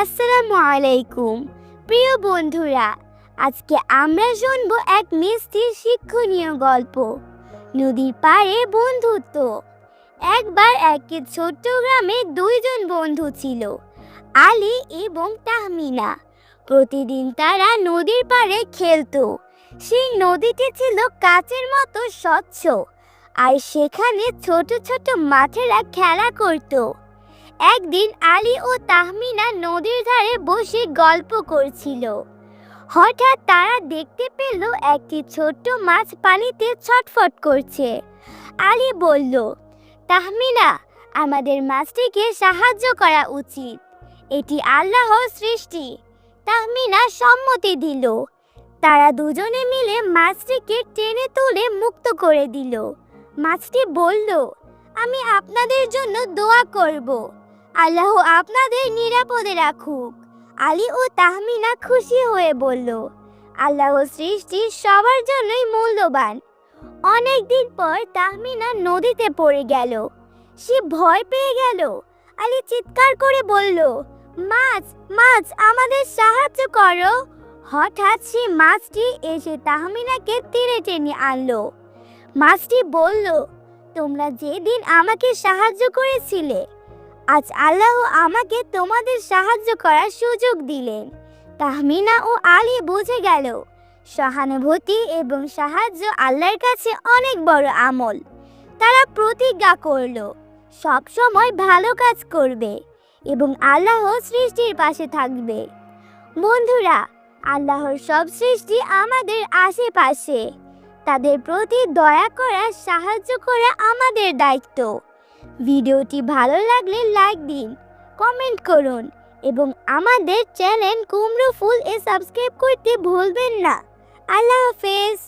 আসসালামু আলাইকুম। প্রিয় বন্ধুরা, আজকে আমরা শুনব এক মিষ্টির শিক্ষণীয় গল্প। নদীর পাড়ে বন্ধুত্ব। একবার একটি ছোট্ট গ্রামে দুইজন বন্ধু ছিল, আলী এবং তাহমিনা। প্রতিদিন তারা নদীর পাড়ে খেলতো। সেই নদীটি ছিল কাচের মতো স্বচ্ছ, আর সেখানে ছোট ছোট মাছেরা খেলা করতো। একদিন আলী ও তাহমিনা নদীর ধারে বসে গল্প করছিল। হঠাৎ তারা দেখতে পেল একটি ছোট্ট মাছ পানিতে ছটফট করছে। আলী বলল, তাহমিনা, আমাদের মাছটিকে সাহায্য করা উচিত। এটি আল্লাহর সৃষ্টি। তাহমিনা সম্মতি দিল। তারা দুজনে মিলে মাছটিকে টেনে তুলে মুক্ত করে দিল। মাছটি বলল, আমি আপনাদের জন্য দোয়া করব। আল্লাহ আপনাদের নিরাপদে রাখুক। আলী ও তাহমিনা খুশি হয়ে বলল, আল্লাহ সৃষ্টি সবার জন্যই মূল্যবান। অনেক দিন পর তাহমিনা নদীতে পড়ে গেল। সে ভয় পেয়ে গেল। আলী চিৎকার করে বলল, মাছ মাছ, আমাদের সাহায্য করো। হঠাৎ সে মাছটি এসে তাহমিনাকে তীরে টেনে আনলো। মাছটি বলল, তোমরা যেদিন আমাকে সাহায্য করেছিলে আজ আল্লাহ আমাকে তোমাদের সাহায্য করার সুযোগ দিলেন। তাহমিনা ও আলী বুঝে গেল, সহানুভূতি এবং সাহায্য আল্লাহর কাছে অনেক বড় আমল। তারা প্রতিজ্ঞা করল, সব সময় ভালো কাজ করবে এবং আল্লাহ সৃষ্টির পাশে থাকবে। বন্ধুরা, আল্লাহর সব সৃষ্টি আমাদের আশেপাশে। তাদের প্রতি দয়া করা সাহায্য করা আমাদের দায়িত্ব। ভিডিওটি ভালো লাগলে লাইক দিন, কমেন্ট করুন এবং আমাদের চ্যানেল কুমড়ো ফুল এ সাবস্ক্রাইব করতে ভুলবেন না। আল্লাহ হাফেজ।